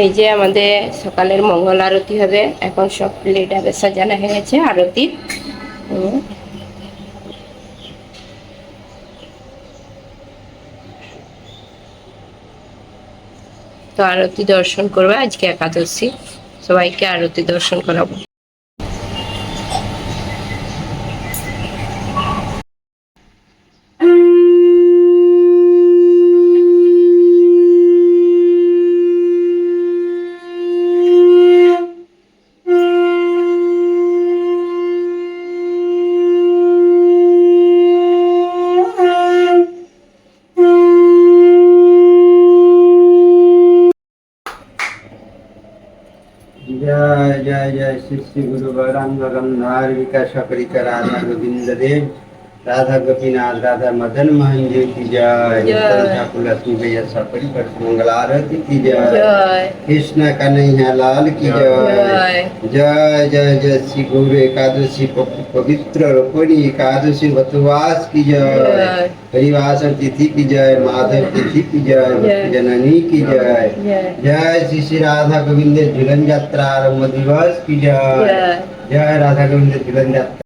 এই যে আমাদের সকালের মঙ্গল আরতি হবে, এখন সব প্লেট হবে, সাজানো হয়ে গেছে আরতি। তো আরতি দর্শন করবে আজকে একাদশী, সবাইকে আরতি দর্শন করাবো জয় জয় শ্রী শ্রী গুরু গৌরাঙ্গ গন্ধার বিকাশ করিকা রাধা গোবিন্দ দেব। राधा गोपीनाथ राधा मदन मोहन जी की जय। सपरी पर मंगल आरती की जय। कृष्ण कन्हैया लाल की जय। जय। जय जय श्री गुरु एकादशी पवित्र रोपणी एकादशी वतवास की जय। परिवास तिथि की जय माधव तिथि की जय जननी की जय। जय। श्री श्री राधा गोविंद झूलन यात्रा आरंभ दिवस की जय। जय। राधा गोविंद झूलन यात्रा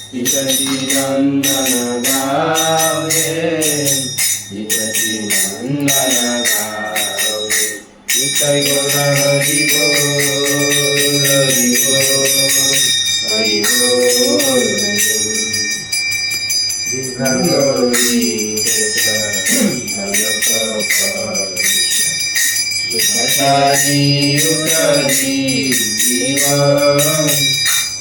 विकति नंदन गावे विकति नंदन गावे विकय हरि बोल हरि बोल हरि बोल विभंगोरी Thank you.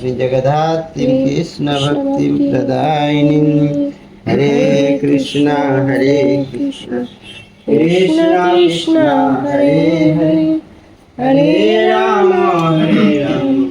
श्रीजगदात्रीं कृष्णभक्तिं प्रदायिनीं। हरे कृष्ण हरे कृष्ण। कृष्ण कृष्ण हरे हरे हरे। राम हरे राम।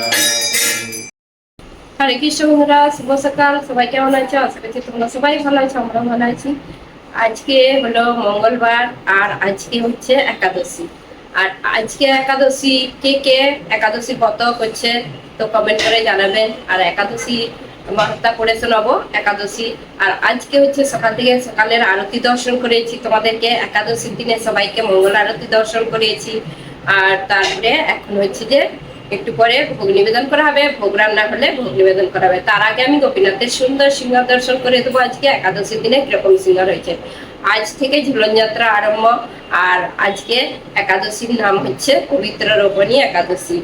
হরে কৃষ্ণ বন্ধুরা, শুভ সকাল। সবাই কেমন আছো? আশা করছি তোমরা সবাই ভালো আছো আমরা ভালো আছি। আজকে হলো মঙ্গলবার, আর আজকে হচ্ছে একাদশী। আর আজকে একাদশী কে কে? একাদশী ব্রত করছে তো কমেন্ট করে জানাবেন। আর একাদশী মাহাত্মা পড়ে শোনাবো একাদশী। আর আজকে হচ্ছে সকাল থেকে সকালের আরতি দর্শন করেছি তোমাদেরকে। একাদশীর দিনে সবাইকে মঙ্গল আরতি দর্শন করিয়েছি আর তারপরে এখন হচ্ছে যে একটু পরে ভোগ নিবেদন করা হবে, ভোগ রান্না হলে ভোগ নিবেদন করা হবে। তার আগে আমি গোপীনাথের সুন্দর সিংহার দর্শন করে দেবো আজকে, একাদশীর দিনে কীরকম সিংহার রয়েছে। আজ থেকে ঝুলন যাত্রা আরম্ভ, আর আজকে একাদশীর নাম হচ্ছে পবিত্র রোপণী একাদশী।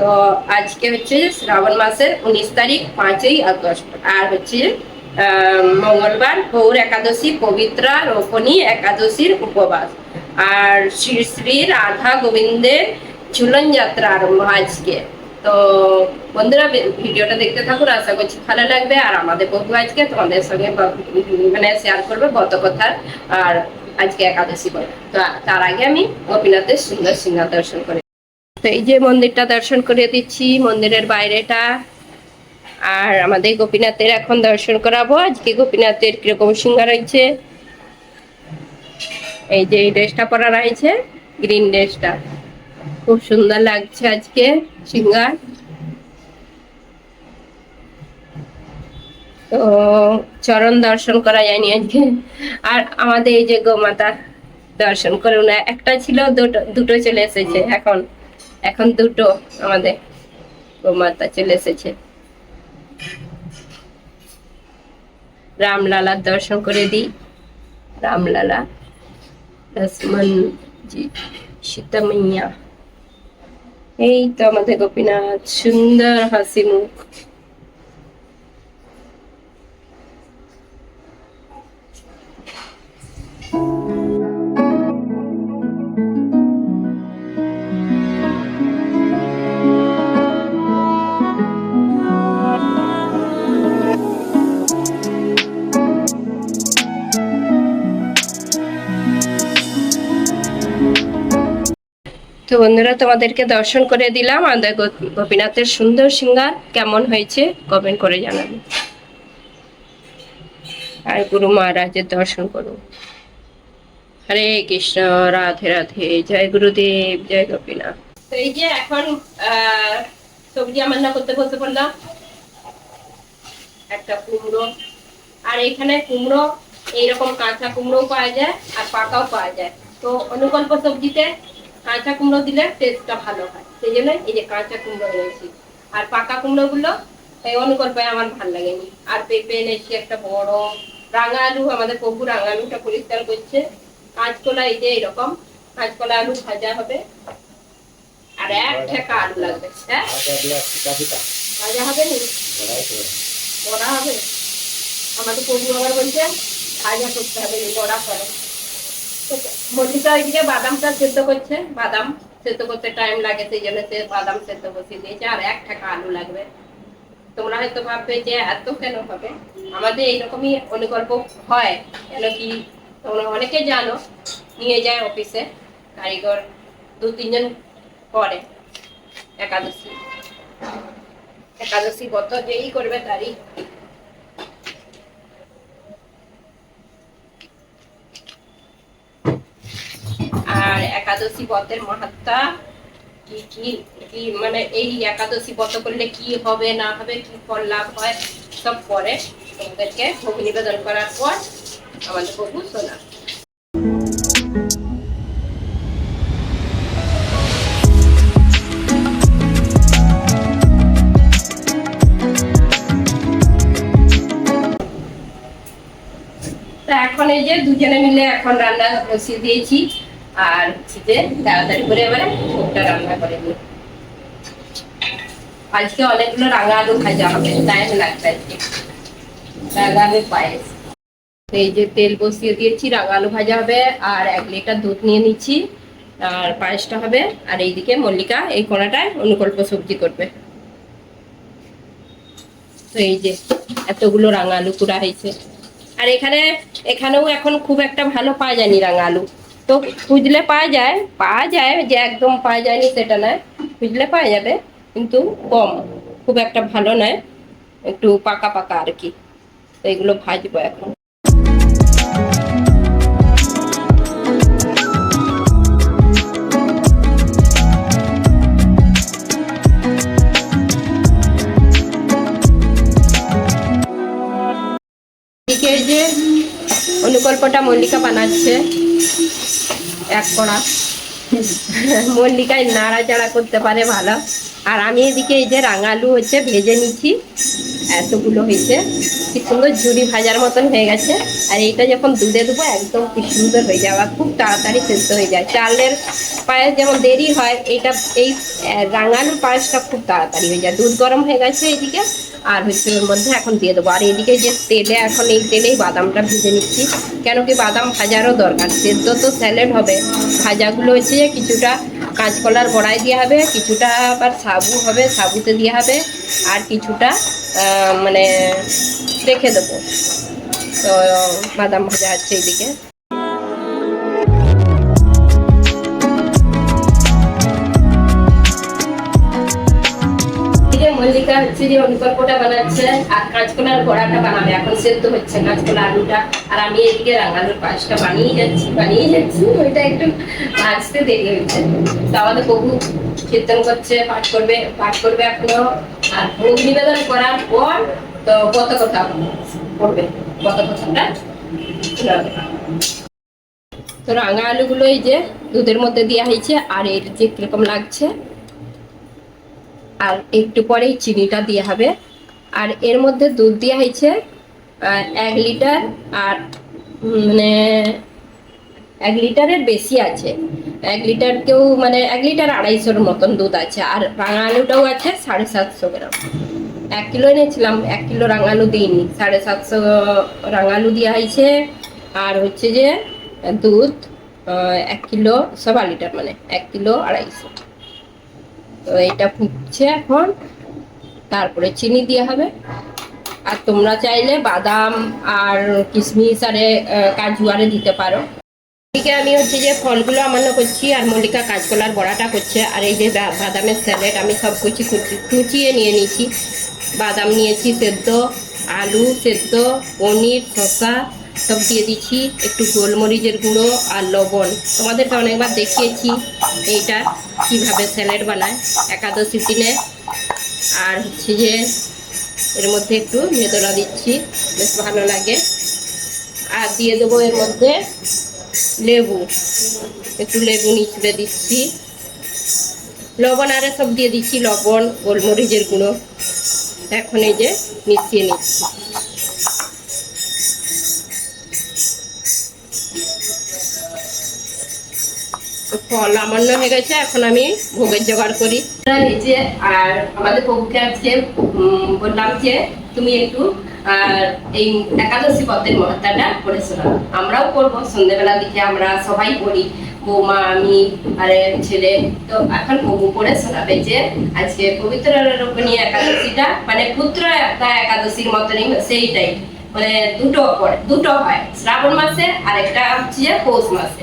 তো আজকে হচ্ছে শ্রাবণ মাসের উনিশ তারিখ, পাঁচই আগস্ট, আর হচ্ছে মঙ্গলবার গৌর একাদশী, পবিত্রা রোপণী একাদশীর উপবাস। আর শ্রী শ্রী রাধা গোবিন্দের ঝুলন যাত্রা আরম্ভ আজকে। তো বন্ধুরা ভিডিওটা দেখতে থাকুন, আশা করছি ভালো লাগবে। আর আমাদের বন্ধু আজকে তোমাদের সঙ্গে মানে শেয়ার করবে গত কথা আর আজকে একাদশী বলে। তো তার আগে আমি গোপীনাথের সুন্দর সিংহা দর্শন করে। তো এই যে মন্দিরটা দর্শন করে দিচ্ছি, মন্দিরের বাইরেটা। আর আমাদের গোপীনাথের এখন দর্শন করাবো। আজকে গোপীনাথের কীরকম সিংহা রয়েছে? এই যে এই ড্রেসটা পরা রয়েছে, গ্রিন ড্রেসটা। খুব সুন্দর লাগছে আজকে সিঙ্গার। তো চরণ দর্শন করা যায়নি আজকে। আর আমাদের এই যে গোমাতা দর্শন করে না একটা ছিল, দুটো দুটো চলে এসেছে এখন। এখন দুটো আমাদের গোমাতা চলে এসেছে। রামলালার দর্শন করে দিই। রামলালা লক্ষ্মণ জি সীতা মাইয়া এই তো আমাদের গোপীনাথ সুন্দর হাসি মুখ তো বন্ধুরা, তোমাদেরকে দর্শন করে দিলাম। আমাদের গোপীনাথের সুন্দর সিঙ্গার কেমন হয়েছে কমেন্ট করে জানাবে। আর গুরু মহারাজের দর্শন করুন হরে কৃষ্ণ, রাধে রাধে। জয় গুরুদেব, জয় গোপীনাথ। এই যে এখন সবজি রান্না করতে বসে পড়লাম একটা কুমড়ো। আর এখানে কুমড়ো, এইরকম কাঁচা কুমড়োও পাওয়া যায় আর পাকাও পাওয়া যায়। তো অনুকল্প সবজিতে কাঁচা কুমড়ো দিলে টেস্টটা ভালো হয়। সেই জন্য এই যে কাঁচা কুমড়ো এনেছি। আর পাকা কুমড়ো গুলো এই অনুকল্পে আমার ভালো লাগেনি। আর পেঁপে এনেছি একটা বড়। রাঙা আলু আমাদের প্রভু রাঙা আলুটা পরিষ্কার করছে। কাঁচকলা এই যে এরকম। কাঁচকলা আলু ভাজা হবে। আর এক ঠেকা আলু লাগবে। হ্যাঁ? ভাজা হবে নি বড়া হবে। আমাদের প্রভু আবার বলছে, ভাজা করতে হবে, বড়া করে। বাদামটা সেদ্ধ করছে, বাদাম সেদ্ধ করতে টাইম লাগে, সেই জন্য সে বাদাম সেদ্ধ আর এক আলু লাগবে। তোমরা হয়তো ভাববে যে এত কেন হবে? আমাদের এইরকমই হয়, কেন কি তোমরা অনেকে জানো, নিয়ে যায় অফিসে কারিগর দু তিনজন করে, একাদশী। একাদশী গত যেই করবে তারই আর একাদশী ব্রতের মাহাত্মা কি কি কি মানে এই একাদশী ব্রত করলে কি হবে, না হবে, কি ফল লাভ হয়, সব পরে তোমাদেরকে ভোগ নিবেদন করার পর আমাদের প্রভু শোনা এখন এই যে দুজনে মিলে এখন রান্না বসিয়ে দিয়েছি। আর হচ্ছে যে তাড়াতাড়ি করে এবারে ভোগটা রান্না করে নিই। আজকে অনেকগুলো রাঙা আলু ভাজা হবে টাইম লাগবে আজকে রাঙা আলুর পায়েস। এই যে তেল বসিয়ে দিয়েছি, রাঙা আলু ভাজা হবে, আর এক লিটার দুধ নিয়ে নিচ্ছি, আর পায়েসটা হবে। আর এইদিকে মল্লিকা এই কোনাটায় অনুকল্প সবজি করবে। তো এই যে এতগুলো রাঙা আলু কুড়া হয়েছে। আর এখানে, এখানেও এখন খুব একটা ভালো পাওয়া যায়নি রাঙা আলু। তো খুঁজলে পাওয়া যায় পাওয়া যায় যে একদম পাওয়া যায়নি সেটা নয়। খুঁজলে পাওয়া যাবে, কিন্তু কম। খুব একটা ভালো নয়। একটু পাকা পাকা আর কি। তো এগুলো ভাজবো এখন। যে অনুকল্পটা মল্লিকা বানাচ্ছে। এক কড়া। মল্লিকায় নাড়াচাড়া করতে পারে ভালো। আর আমি এদিকে এই যে রাঙালু হচ্ছে ভেজে নিচ্ছি। এতগুলো হয়েছে। কি সুন্দর ঝুড়ি ভাজার মতন হয়ে গেছে। আর এইটা যখন দুধে দেবো একদম কি সুন্দর হয়ে যাবে আর খুব তাড়াতাড়ি সেদ্ধ হয়ে যায়। চালের পায়েস যেমন দেরি হয় এইটা এই আহ, রাঙালুর পায়েসটা খুব তাড়াতাড়ি হয়ে যায়। দুধ গরম হয়ে গেছে এইদিকে আর হচ্ছে ওর মধ্যে এখন দিয়ে দেবো। আর এইদিকে যে তেলে এখন এই তেলেই বাদামটা ভেজে নিচ্ছি। কেন কি বাদাম ভাজারও দরকার। সেদ্ধ তো স্যালেড হবে। ভাজাগুলো হচ্ছে যে কিছুটা কাঁচকলার বড়াই দেওয়া হবে, কিছুটা আবার সাবু হবে, সাবুতে দেওয়া হবে, আর কিছুটা মানে রেখে দেবো। তো বাদাম ভাজা আছে এইদিকে। মল্লিকা হচ্ছে যে অনুকল্পটা বানাচ্ছে, আর কাঁচকলার বড়াটা বানাবে। এখন সেদ্ধ হচ্ছে কাঁচকলা আলুটা। আর আমি এদিকে রাঙালুর পায়েসটা বানিয়ে যাচ্ছি বানিয়ে যাচ্ছি। ওইটা একটু ভাজতে দেরি হচ্ছে তো আমাদের প্রভু কীর্তন করছে, পাঠ করবে পাঠ করবে এখনও। আর ভোগ নিবেদন করার পর তো কত কথা পড়বে কত কথাটা তো রাঙা আলুগুলো এই যে দুধের মধ্যে দেওয়া হয়েছে, আর এর যে কীরকম লাগছে আর একটু পরেই চিনিটা দেওয়া হবে। আর এর মধ্যে দুধ দেওয়া হয়েছে এক লিটার আর মানে এক লিটারের বেশি আছে। এক লিটার কেউ মানে এক লিটার আড়াইশোর মতন দুধ আছে আর রাঙা আলুটাও আছে সাড়ে সাতশো গ্রাম। এক কিলো এনেছিলাম, এক কিলো রাঙালু দিইনি, সাড়ে সাতশো রাঙালু দেওয়া হয়েছে আর হচ্ছে যে দুধ এক কিলো সবা লিটার মানে এক কিলো আড়াইশো। তো এটা ফুটছে এখন। তারপরে চিনি দেওয়া হবে। আর তোমরা চাইলে বাদাম আর কিশমিশ আরে কাজু আরে দিতে পারো। এদিকে আমি হচ্ছে যে ফলগুলো আমান্য করছি আর মল্লিকা কাঁচকলার বড়াটা করছে। আর এই যে বাদামের স্যালেড আমি সব কিছু কুচি- কুচিয়ে নিয়ে নিয়েছি। বাদাম নিয়েছি সেদ্ধ, আলু সেদ্ধ, পনির, শসা সব দিয়ে দিচ্ছি একটু গোলমরিচের গুঁড়ো আর লবণ। তোমাদেরকে অনেকবার দেখিয়েছি এইটা কীভাবে স্যালাড বানায়। একাদশী দিনে। আর হচ্ছে যে এর মধ্যে একটু ভেতরা দিচ্ছি, বেশ ভালো লাগে। আর দিয়ে দেবো এর মধ্যে লেবু। একটু লেবু নিচড়ে দিচ্ছি। লবণ আরে সব দিয়ে দিচ্ছি, লবণ, গোলমরিচের গুঁড়ো। এখন এই যে মিশিয়ে নিচ্ছি। ফল আমান্য হয়ে গেছে এখন আমি ভোগের জোগাড় করি। এই যে আর আমাদের প্রভুকে আজকে বললাম যে তুমি একটু আর এই একাদশী মহাত্মাটা পড়ে শোনাও আমরাও করব সন্ধ্যেবেলা দিকে আমরা সবাই পড়ি। বৌমা আমি আরে ছেলে। তো এখন প্রভু পড়ে শোনাবে যে আজকে পবিত্র রূপিণী একাদশীটা মানে পুত্র একটা একাদশীর মতনই সেইটাই। মানে দুটো পড়ে দুটো হয় শ্রাবণ মাসে আর একটা হচ্ছে পৌষ মাসে।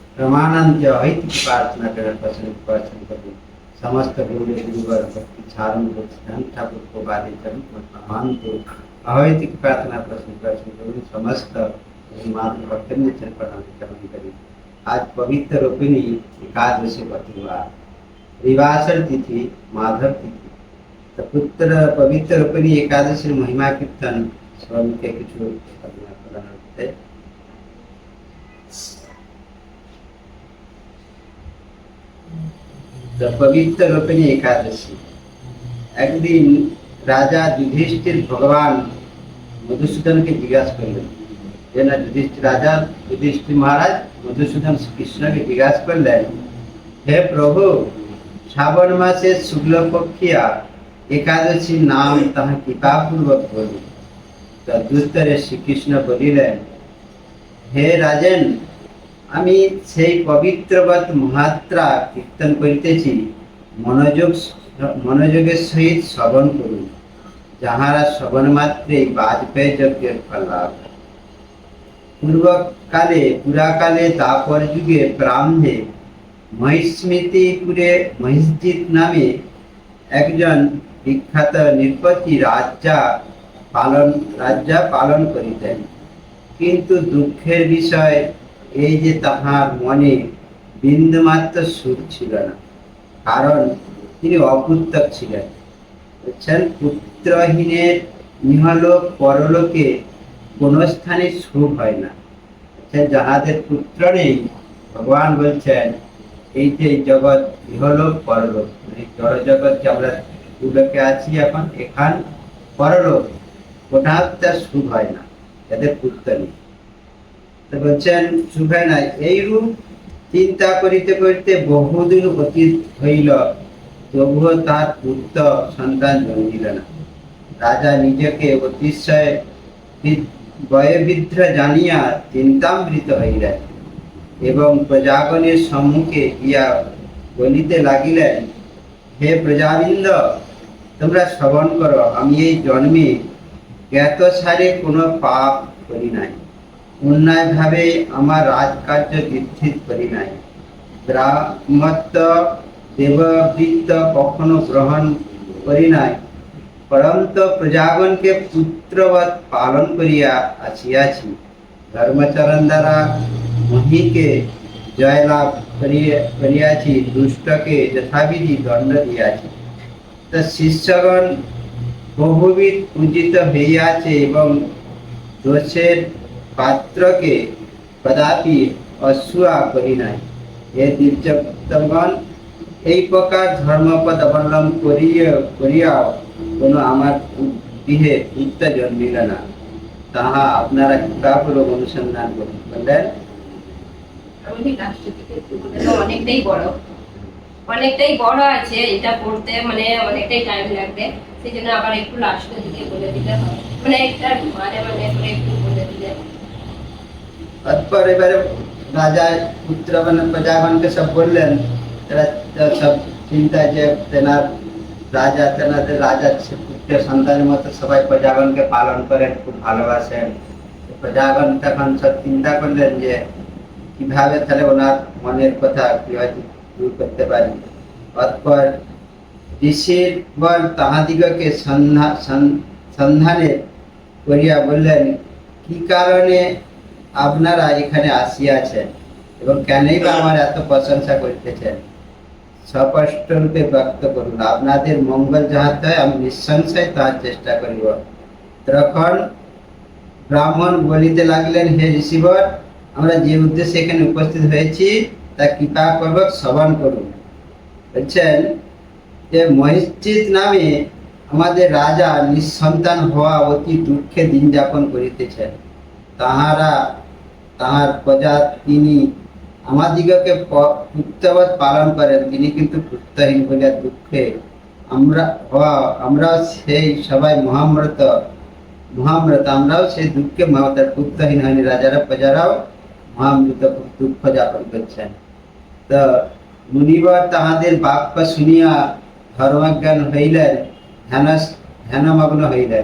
प्रमानंद हित की प्रार्थना कर प्रसन्न उपासन समस्त गुरुवर भक्ति छारण ठाकुर, को प्रार्थना समस्त मात्र आज पवित्र रूपिणी एकादशी प्रतिवार रिवासर तिथि, माधव तिथि। तो पुत्र, पवित्र रूपिणी एकादशी महिमा कीर्तन स्वामी के कुछ प्रदान हैं। পবিত্র রূপিণী একাদশী একদিন রাজা যুধিষ্ঠির ভগবান মধুসূদনকে জিজ্ঞাসা করলেন যে না যুধিষ্ঠির রাজা যুধিষ্ঠির মহারাজ মধুসূদন কৃষ্ণকে জিজ্ঞাসা করলেন হে প্রভু শ্রাবণ মাসের শুক্লপক্ষিয়া একাদশীর নাম তাহা কৃপাপূর্বক বলুন তদুত্তরে শ্রীকৃষ্ণ বলিলেন হে রাজেন আমি সেই পবিত্রবৎ মহাত্রা কীর্তন করিতেছি, মনোযোগ মনোযোগের সহিত শ্রবণ করুন, যাহারা শ্রবণ মাত্রে বাজপেয়ী যজ্ঞের ফল লাভ পূর্বকালে, পুরাকালে তাপর যুগে ব্রাহ্মে মহিস্মৃতিপুরে মহিষজিৎ নামে একজন বিখ্যাত নৃপতি রাজা পালন রাজা পালন করিতেন। কিন্তু দুঃখের বিষয় এই যে তাহার মনে বিন্দুমাত্র সুখ ছিল না, কারণ তিনি অপুত্রক ছিলেন। বুঝছেন? পুত্রহীনের ইহলোক পরলোকে কোন স্থানে সুখ হয় না। যাহাদের পুত্র নেই, ভগবান বলছেন, এই যে জগৎ ইহলোক পরলোক মানে জড় জগৎ যে আমরা দুলোকে আছি এখন, এখান পরলোক ওটা তার সুখ হয় না, যাদের পুত্র নেই। বলছেন সুখ হয় এইরূপ চিন্তা করিতে করিতে বহুদিন অতীত হইল, তবুও তার পুত্র সন্তান জন্মিল না। রাজা নিজেকে অতিশয় বি- বয়োবৃদ্ধ জানিয়া চিন্তামৃত হইলেন এবং প্রজাগণের সম্মুখে গিয়া বলিতে লাগিলেন, হে প্রজাবৃন্দ, তোমরা শ্রবণ করো, আমি এই জন্মে জ্ঞাত সারে কোনো পাপ করি নাই। অন্যায় ভাবে আমার রাজকার্য বিধৃত করি নাই ব্রাহ্মত্ব দেববৃত্ত কখনো গ্রহণ করি নাই পরন্ত প্রজাগণকে পুত্রবৎ পালন করিয়া আসিয়াছি ধর্মচরণ দ্বারা মহিকে জয়লাভ করিয়া করিয়াছি দুষ্টকে যথাবিধি দণ্ড দিয়াছি তা শিষ্যগণ বহুবিধ পূজিত হইয়াছে এবং দোষের পাত্রকে কদাপি অসুয়া করি নাই। হে দীর্ঘগণ এই প্রকার ধর্মপদ অবলম্বন করিয়া করিয়াও কোনো আমার গৃহে উত্তর জন্মিল না। তাহা আপনারা কৃপাপূর্বক অনুসন্ধান দাও, অনেকটাই বড়। অনেকটাই বড় আছে এটা পড়তে মানে অনেকটাই টাইম লাগবে। সেই জন্য আবার একটু লাস্টের দিকে বলে দিলে মানে একটা মানে মানে একটু বলে দিলে। তারপর এবারে রাজা পুত্র মানে প্রজাগণকে সব বললেন এরা তো সব চিন্তা যে তেনার রাজা তেনাদের রাজার সে পুত্র সন্তানের মতো সবাই প্রজাগণকে পালন করেন খুব ভালোবাসেন তো প্রজাগণ তখন সব চিন্তা করলেন যে কীভাবে তাহলে ওনার মনের কথা কীভাবে দূর করতে পারি অতপর ঋষির বর তাহাদিগকে সন্ধ্যা- সন- সন্ধানে করিয়া বললেন কি কারণে আপনারা এখানে আসিয়াছেন এবং কেনই বা আমার এত প্রশংসা করিতেছেন? স্পষ্ট রূপে ব্যক্ত করুন, আপনাদের মঙ্গল যাহাতে হয় আমি নিঃসংশয় তাহার চেষ্টা করিব। তখন ব্রাহ্মণ বলিতে লাগলেন, হে ঋষিবর, আমরা যে উদ্দেশ্যে এখানে উপস্থিত হয়েছি, তা কৃপাপূর্বক শ্রবণ করুন। বলছেন যে, মহিশ্চিত নামে আমাদের রাজা নিঃসন্তান হওয়া অতি দুঃখে দিন যাপন করিতেছেন। তাহারা তাহার প্রজা তিনি আমাদিগকে প- পুত্রবৎ পালন করেন। তিনি কিন্তু পুত্রহীন বলিয়া দুঃখে। আমরা হওয়া আমরাও সেই সবাই মহামৃত মহামৃত। আমরাও সেই দুঃখে মহাতার পুত্রহীন হয়নি রাজারা, প্রজারাও মহামৃত খুব দুঃখ যাপন করছেন। তো মুনিবর তাহাদের বাক্য শুনিয়া ধর্মজ্ঞান হইলেন ধ্যান ধ্যানমগ্ন হইলেন।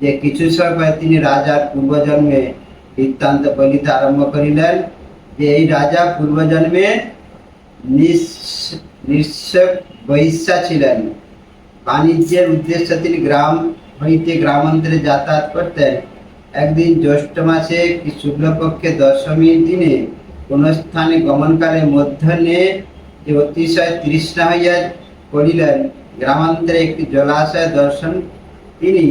যে কিছু সময় তিনি রাজার পূর্বজন্মে বৃত্তান্ত বলিতে আরম্ভ করিলেন যে এই রাজা পূর্বজন্মে বৈশ্যা ছিলেন। বাণিজ্যের উদ্দেশ্যে তিনি গ্রাম, হইতে গ্রামান্তরে যাতায়াত করতেন। একদিন জ্যৈষ্ঠ মাসে কি শুক্লপক্ষে দশমীর দিনে কোন স্থানে গমনকালে মধ্যাহ্নে যে অতিশয় তৃষ্ণা হইয়া পড়িলেন, গ্রামান্তরে একটি জলাশয় দর্শন তিনি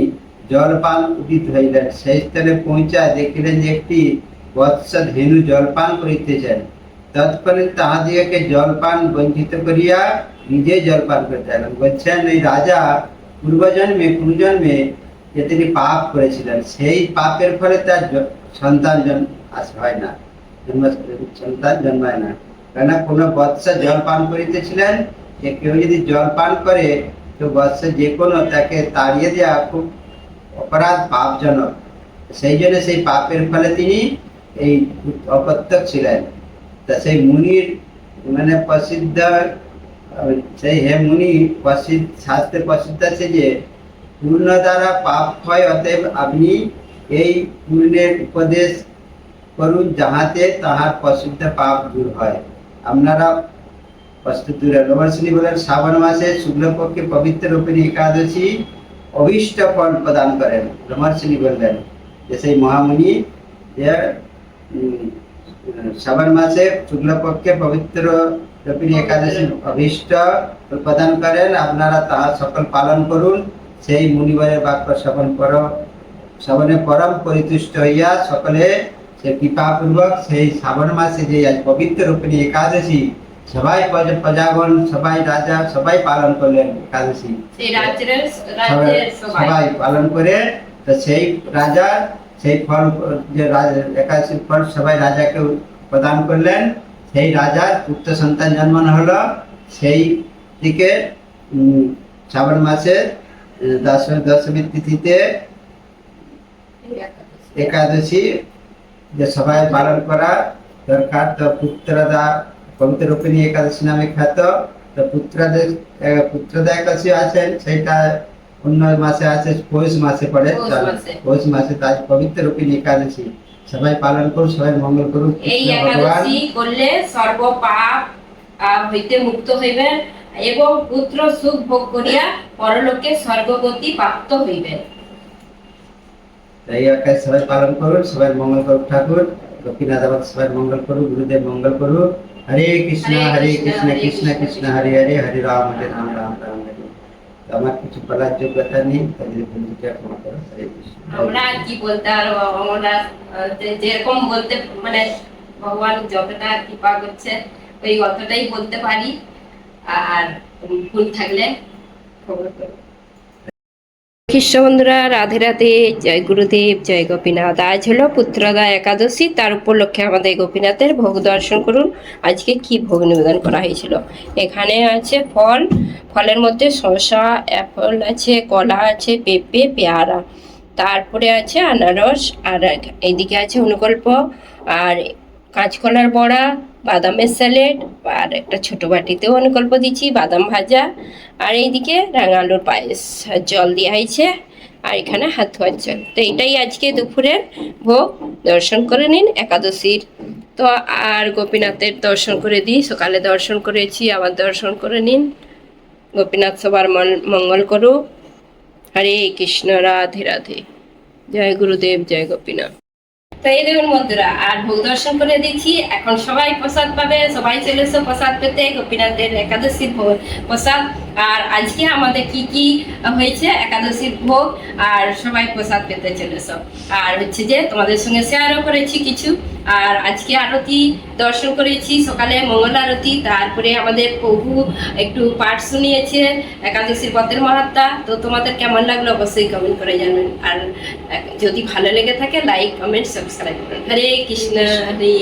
জলপান উদিত হইলেন। সেই স্থলে পৌঁছায় দেখিলেন যে একটি বৎস ধেনু জলপান করিতেছেন। তৎক্ষণে তাহাদিগকে জলপান বঞ্চিত করিয়া নিজে জলপান করতে লাগলেন বলছেন, এই রাজা পূর্বজন্মে পূর্বজন্মে যে তিনি পাপ করেছিলেন, সেই পাপের ফলে তার জ- সন্তান জন্ম আস হয় না। জন্ম, সন্তান জন্মায় না। কেননা কোনো বৎস জল পান করিতেছিলেন, যে কেউ যদি জল পান করে, তো বৎস যে কোনো তাকে তাড়িয়ে দেওয়া খুব অপরাধ পাপজনক। সেই জন্য সেই পাপের ফলে তিনি এই অপত্যক ছিলেন। তা সেই মুনির মানে প্রসিদ্ধ, সেই হে মুনি প্রসিদ্ধ, শাস্ত্রে প্রসিদ্ধ আছে যে, পূর্ণ দ্বারা পাপ হয় অতএব আপনি এই পূর্ণের উপদেশ করুন যাহাতে তাহার প্রসিদ্ধ পাপ দূর হয়। আপনারা প্রস্তুত রবর্ষিনী বলেন, শ্রাবণ মাসে শুক্লপক্ষে পবিত্র রূপিণী একাদশী অভীষ্ট ফল প্রদান করেন রমর্ষিনী বললেন, যে সেই মহামুনি যে শ্রাবণ মাসে শুক্লপক্ষে পবিত্র রূপিণী একাদশী অভীষ্ট প্রদান করেন, আপনারা তাহা সকল পালন করুন, সেই মুনিবরের বাক্য শ্রবণ কর। শ্রবণে পরম পরিতুষ্ট হইয়া সকলে সে কৃপাপূর্বক সেই শ্রাবণ মাসে যে আজ পবিত্র রূপিণী একাদশী সবাই প্রজা- প্রজাগণ সবাই রাজা সবাই পালন করলেন একাদশী সবাই পালন করে তো সেই রাজা সেই ফল যে রাজ- একাদশীর ফল সবাই রাজাকে প্রদান করলেন। সেই রাজার পুত্র সন্তান জন্মানো হলো। সেই দিকে শ্রাবণ মাসে আহ, দশ দশমী তিথিতে একাদশী যে সবাই পালন করা দরকার। তো পুত্রদা পবিত্র রূপিণী একাদশী নামে খ্যাত। তো পুত্রদা পুত্রদা একাদশী আছেন সেইটা অন্য মাসে আছে পৌষ মাসে পড়ে পৌষ মাসে। তাই পবিত্র রূপিণী একাদশী। সবাই পালন করুন সবাই মঙ্গল করুন এই একাদশী করলে সর্ব পাপ হইতে মুক্ত হইবেন এবং পুত্র সুখ ভোগ করিয়া পরলোকে স্বর্গগতি প্রাপ্ত হইবেন। তাই একাদশী সবাই পালন করুন সবাই মঙ্গল করুক ঠাকুর। আবার সবাই মঙ্গল করুন গুরুদেব মঙ্গল করুন হরে কৃষ্ণ হরে হরে কৃষ্ণ, কৃষ্ণ হরে কৃষ্ণ কৃষ্ণ, কৃষ্ণ হরে হরে হরে রাম হরে রাম রাম রাম হরে হরে। তো আমার কিছু বলার যোগ্যতা নেই তাদের বন্ধুকে ক্ষমা করো হরে কৃষ্ণ আমরা আর কি বলতে আর আমরা আহ, যে- যেরকম বলতে মানে ভগবান যতটা কৃপা করছে ওই অতটাই বলতে পারি আর ভুল থাকলে খবর করো খ্রিস্ট বন্ধুরা রাধে রাধে, জয় গুরুদেব, জয় গোপীনাথ। আজ হলো পুত্রদা একাদশী, তার উপলক্ষে আমাদের গোপীনাথের ভোগ দর্শন করুন। আজকে কি ভোগ নিবেদন করা হয়েছিল? এখানে আছে ফল, ফলের মধ্যে শসা, অ্যাপল আছে, কলা আছে, পেঁপে, পেয়ারা। তারপরে আছে আনারস, আর এইদিকে আছে অনুকল্প, আর কাঁচকলার বড়া বাদামের স্যালেড আর একটা ছোট বাটিতেও অনুকল্প দিচ্ছি, বাদাম ভাজা, আর এইদিকে রাঙালুর পায়েস আর জল দেওয়া হয়েছে, আর এখানে হাত ধোয়ার জল। তো এটাই আজকে দুপুরের ভোগ। দর্শন করে নিন একাদশীর। তো আর গোপীনাথের দর্শন করে দিই, সকালে দর্শন করেছি, আবার দর্শন করে নিন। গোপীনাথ সবার মঙ্গল করুক। হরে কৃষ্ণ, রাধে রাধে। জয় গুরুদেব, জয় গোপীনাথ। তো এই দেখুন বন্ধুরা, আর ভোগ দর্শন করে দিচ্ছি। এখন সবাই প্রসাদ পাবে, সবাই চলেছে প্রসাদ পেতে। গোপীনাথের একাদশীর প্রসাদ আর আজকে আমাদের কি কি হয়েছে? একাদশীর ভোগ আর সবাই প্রসাদ পেতে চলে এসো আর হচ্ছে যে তোমাদের সঙ্গে শেয়ারও করেছি কিছু। আর আজকে আরতি দর্শন করেছি, সকালে মঙ্গল আরতি, তারপরে আমাদের প্রভু একটু পাঠ শুনিয়েছে, একাদশীর পথের মহাত্মা। তো তোমাদের কেমন লাগল অবশ্যই কমেন্ট করে জানাবেন। আর যদি ভালো লেগে থাকে লাইক কমেন্ট সাবস্ক্রাইব করুন হরে কৃষ্ণ, হরে।